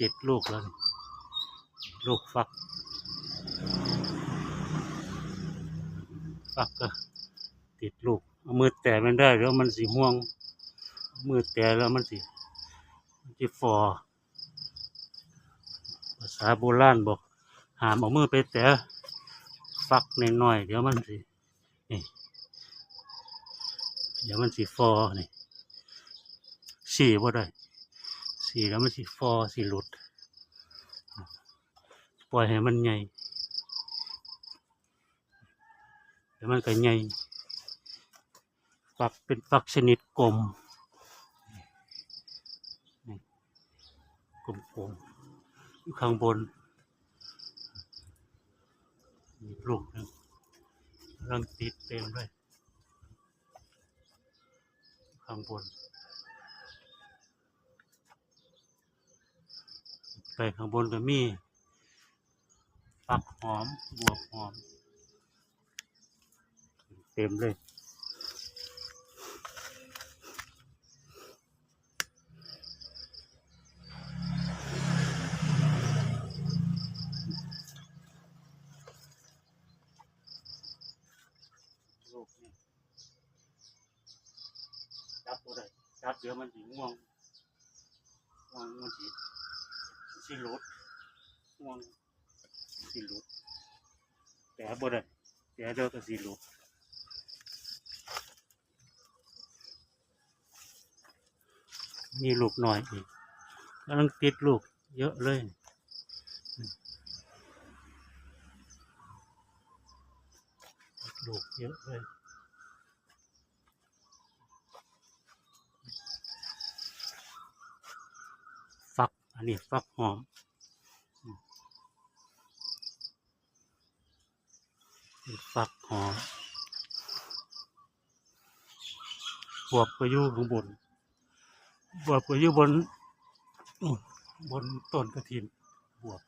ติดลูกแล้ว ลูกฟัก ฟักก็ติดลูกเอามือแตะมันได้แล้วมันสิห่วง มือแตะแล้วมันสิมันสิฟอภาษาโบราณบอกหามเอามือไปแตะฟักน้อยๆเดี๋ยวมันสินี่เดี๋ยวมันสิฟอนี่สี่บ่ได้ สีแล้วมันสิฟอสิหลุด ปล่อยให้มันใหญ่เดี๋ยวมันก็ใหญ่ฟักเป็นฟักชนิดกลมกลมๆอยู่ข้างบนมีลูกนึงกำลังติดเต็มเลยข้างบน ไปข้างบนก็มีฟักหอมบวบหอม เต็มเลยจับตัวได้จับเดี๋ยวมันสิง่วงง่วงมันสิมัน สิหลุดง่วงสิหลุดแต่บ่ได้แต่เดี๋ยวก็สิหลุดมีลูกน้อยอีกกำลังติดลูกเยอะเลยลูกเยอะเลย ฟัก อันนี้ฟักหอม ฟักหอมบวบก็อยู่ข้างบนบวบก็อยู่บนบนต้นกระถินบวบ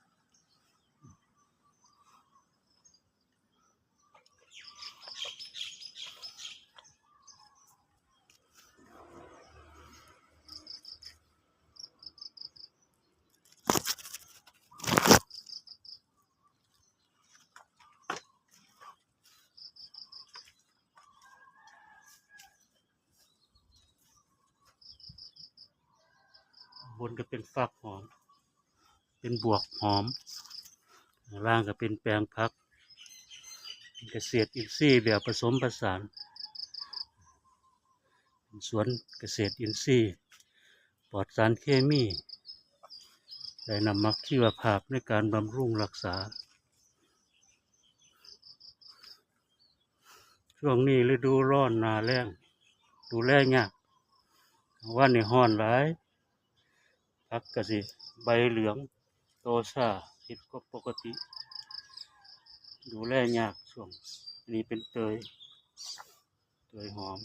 บนก็เป็นฟักหอม เป็นบวกหอม ล่างก็เป็นแปลงพักเกษตรอินทรีย์แบบผสมผสานสวนเกษตรอินทรีย์ปลอดสารเคมีได้นำมักชีวภาพในการบำรุงรักษา ช่วงนี้ฤดูร้อนหนาแล้งดูแลยากว่าในห้อนหลาย พักกสิใบเหลืองโตซ่าผิดก็ปกติ ดูแลยากช่วง อันนี้เป็นเตย เตยหอม